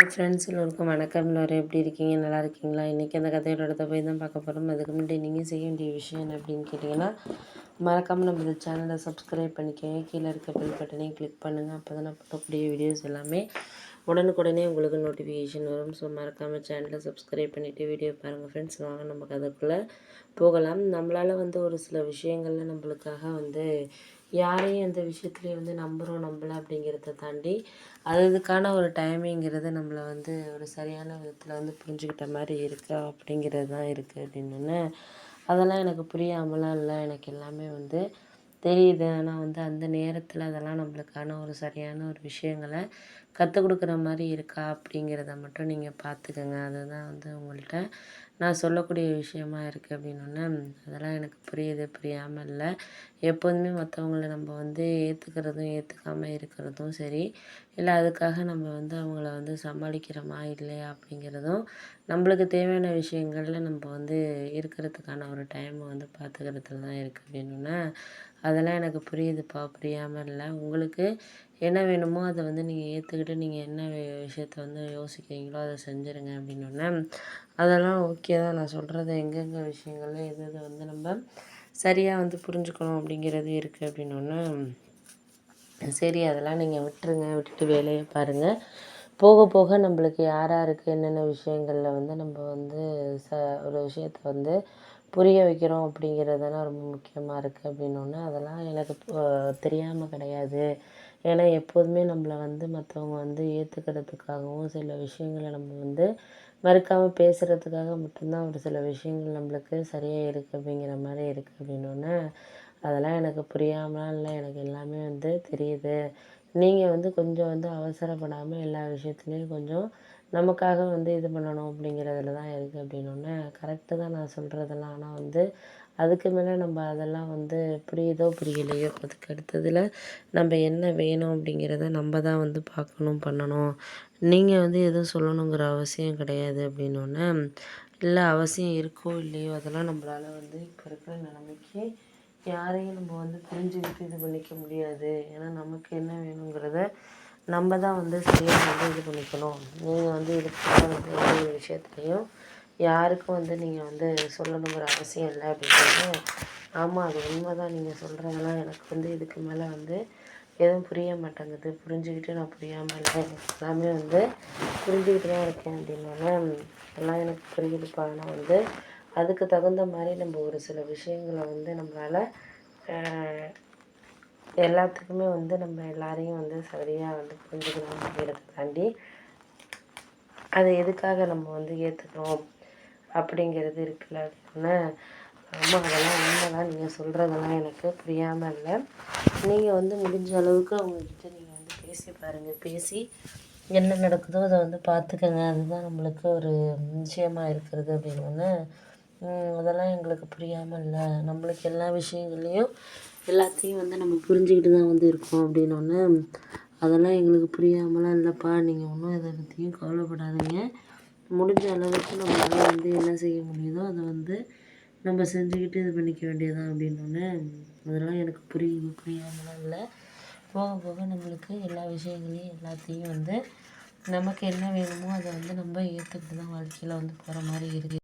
Hi friends எல்லோருக்கும் வணக்கம். எல்லோரும் எப்படி இருக்கீங்க? நல்லா இருக்கீங்களா? இன்றைக்கி அந்த கதையோட இடத்த போய் தான் பார்க்க போகிறோம் அதுக்கு முன்னாடி நீங்கள் செய்ய வேண்டிய விஷயம் என்ன அப்படின்னு கேட்டிங்கன்னா மறக்காமல் நம்ம இந்த சேனலை சப்ஸ்கிரைப் பண்ணிக்கோங்க. கீழே இருக்க பெல் பட்டனையும் கிளிக் பண்ணுங்கள் அப்போ தான் நான் போடக்கூடிய வீடியோஸ் எல்லாமே உடனுக்குடனே உங்களுக்கு நோட்டிஃபிகேஷன் வரும். ஸோ மறக்காமல் சேனலை சப்ஸ்கிரைப் பண்ணிவிட்டு வீடியோ பாருங்கள் ஃப்ரெண்ட்ஸ் வாங்க நம்ம கதைக்குள்ளே போகலாம். நம்மளால் வந்து ஒரு சில விஷயங்களில் நம்மளுக்காக வந்து யாரையும் எந்த விஷயத்துலையும் வந்து நம்புகிறோம் நம்பலை அப்படிங்கிறத தாண்டி அது ஒரு டைமிங்கிறது நம்மளை வந்து ஒரு சரியான விதத்தில் வந்து புரிஞ்சுக்கிட்ட மாதிரி இருக்கா அப்படிங்கிறது தான் இருக்குது அப்படின்னு அதெல்லாம் எனக்கு புரியாமலாம் இல்லை. எனக்கு எல்லாமே வந்து தெரியுது. ஆனால் வந்து அந்த நேரத்தில் அதெல்லாம் நம்மளுக்கான ஒரு சரியான ஒரு விஷயங்களை கற்றுக் கொடுக்குற மாதிரி இருக்கா அப்படிங்கிறத மட்டும் நீங்கள் பார்த்துக்கங்க அதுதான் வந்து உங்கள்கிட்ட நான் சொல்லக்கூடிய விஷயமா இருக்குது அப்படின்னோடனே அதெல்லாம் எனக்கு புரியுது. புரியாமல் இல்லை எப்போதுமே மற்றவங்கள நம்ம வந்து ஏற்றுக்கிறதும் ஏற்றுக்காமல் இருக்கிறதும் சரி இல்லை அதுக்காக நம்ம வந்து அவங்கள வந்து சமாளிக்கிறோமா இல்லையா அப்படிங்கிறதும் நம்மளுக்கு தேவையான விஷயங்களில் நம்ம வந்து இருக்கிறதுக்கான ஒரு டைமை வந்து பார்த்துக்கிறதுல தான் இருக்குது அப்படின்னோடனே அதெல்லாம் எனக்கு புரியுதுப்பா புரியாமல் இல்லை. உங்களுக்கு என்ன வேணுமோ அதை வந்து நீங்கள் ஏற்றுக்கிட்டு நீங்கள் என்ன விஷயத்த வந்து யோசிக்கிறீங்களோ அதை செஞ்சுருங்க அப்படின்னோடனே அதெல்லாம் ஓகே தான். நான் சொல்கிறது எங்கெங்கே விஷயங்கள்ல எது எது வந்து நம்ம சரியாக வந்து புரிஞ்சுக்கணும் அப்படிங்கிறது இருக்குது அப்படின்னோடனே சரி அதெல்லாம் நீங்கள் விட்டுருங்க. விட்டுட்டு வேலையை பாருங்கள் போக போக நம்மளுக்கு யார் யாருக்கு என்னென்ன விஷயங்களில் வந்து நம்ம வந்து ச ஒரு விஷயத்த வந்து புரிய வைக்கிறோம் அப்படிங்கிறதெல்லாம் ரொம்ப முக்கியமாக இருக்குது அப்படின்னோடனே அதெல்லாம் எனக்கு தெரியாமல் கிடையாது. ஏன்னா எப்போதுமே நம்மள வந்து மற்றவங்க வந்து ஏற்றுக்கிறதுக்காகவும் சில விஷயங்கள நம்ம வந்து மறுக்காமல் பேசுகிறதுக்காக மட்டும்தான் ஒரு சில விஷயங்கள் நம்மளுக்கு சரியாக இருக்குது அப்படிங்கிற மாதிரி இருக்குது அப்படின்னோடனே அதெல்லாம் எனக்கு புரியாமலாம் இல்லை எனக்கு எல்லாமே வந்து தெரியுது. நீங்கள் வந்து கொஞ்சம் வந்து அவசரப்படாமல் எல்லா விஷயத்துலையும் கொஞ்சம் நமக்காக வந்து இது பண்ணணும் அப்படிங்கிறதுல தான் இருக்குது அப்படின்னோடனே கரெக்டு தான் நான் சொல்கிறதெல்லாம் ஆனால் வந்து அதுக்கு மேலே நம்ம அதெல்லாம் வந்து புரியுதோ புரியலையோ அதுக்கு அடுத்ததில் நம்ம என்ன வேணும் அப்படிங்கிறத நம்ம தான் வந்து பார்க்கணும் பண்ணணும். நீங்கள் வந்து எதுவும் சொல்லணுங்கிற அவசியம் கிடையாது அப்படின்னோடனே இல்லை அவசியம் இருக்கோ இல்லையோ அதெல்லாம் நம்மளால் வந்து இப்போ இருக்கிற நிலைமைக்கு யாரையும் நம்ம வந்து புரிஞ்சுக்கிட்டு இது பண்ணிக்க முடியாது. ஏன்னா நமக்கு என்ன வேணுங்கிறத நம்ம தான் வந்து சரியாக வந்து இது பண்ணிக்கணும். நீங்கள் வந்து இதுக்காக வந்து எந்த ஒரு விஷயத்துலையும் யாருக்கும் வந்து நீங்கள் வந்து சொல்லணுங்கிற அவசியம் இல்லை அப்படின்றது ஆமாம் அது உண்மை தான் நீங்கள் சொல்கிறதெல்லாம் எனக்கு வந்து இதுக்கு மேலே வந்து எதுவும் புரிய மாட்டேங்குது. புரிஞ்சுக்கிட்டு நான் புரியாமல் இல்லை. எல்லாமே வந்து புரிஞ்சுக்கிட்டு தான் இருக்கேன் அப்படின்னால எல்லாம் எனக்கு புரியுதுப்பா ஆனால் வந்து அதுக்கு தகுந்த மாதிரி நம்ம ஒரு சில விஷயங்களை வந்து நம்மளால் எல்லாத்துக்குமே வந்து நம்ம எல்லாரையும் வந்து சரியாக வந்து புரிஞ்சுக்கணும் அப்படிங்கிறதுக்காண்டி அதை எதுக்காக நம்ம வந்து ஏற்றுக்கிறோம் அப்படிங்கிறது இருக்குல்ல அப்படின்னா ஆமாம் அதெல்லாம் உண்மைதான். நீங்கள் சொல்கிறதெல்லாம் எனக்கு புரியாமல் இல்லை. நீங்கள் வந்து முடிஞ்ச அளவுக்கு அவங்கக்கிட்ட நீங்கள் வந்து பேசி பாருங்கள் பேசி என்ன நடக்குதோ அதை வந்து பார்த்துக்கங்க. அதுதான் நம்மளுக்கு ஒரு நிச்சயமாக இருக்கிறது அப்படின்னு அதெல்லாம் எங்களுக்கு புரியாமல் இல்லை. நம்மளுக்கு எல்லா விஷயங்கள்லேயும் எல்லாத்தையும் வந்து நம்ம புரிஞ்சுக்கிட்டு தான் வந்து இருக்கோம் அப்படின்னோடனே அதெல்லாம் எங்களுக்கு புரியாமலாம் இல்லைப்பா நீங்கள் ஒன்றும் இதை பற்றியும் கவலைப்படாதீங்க. முடிஞ்ச அளவுக்கு நம்மளால் வந்து என்ன செய்ய முடியுதோ அதை வந்து நம்ம செஞ்சுக்கிட்டு இது பண்ணிக்க வேண்டியதுதான் அப்படின்னோடனே அதெல்லாம் எனக்கு புரியுது புரியாமலாம் இல்லை. போக போக நம்மளுக்கு எல்லா விஷயங்களையும் எல்லாத்தையும் வந்து நமக்கு என்ன வேணுமோ அதை வந்து நம்ம ஏற்றுக்கிட்டு தான் வாழ்க்கையில் வந்து போகிற மாதிரி இருக்குது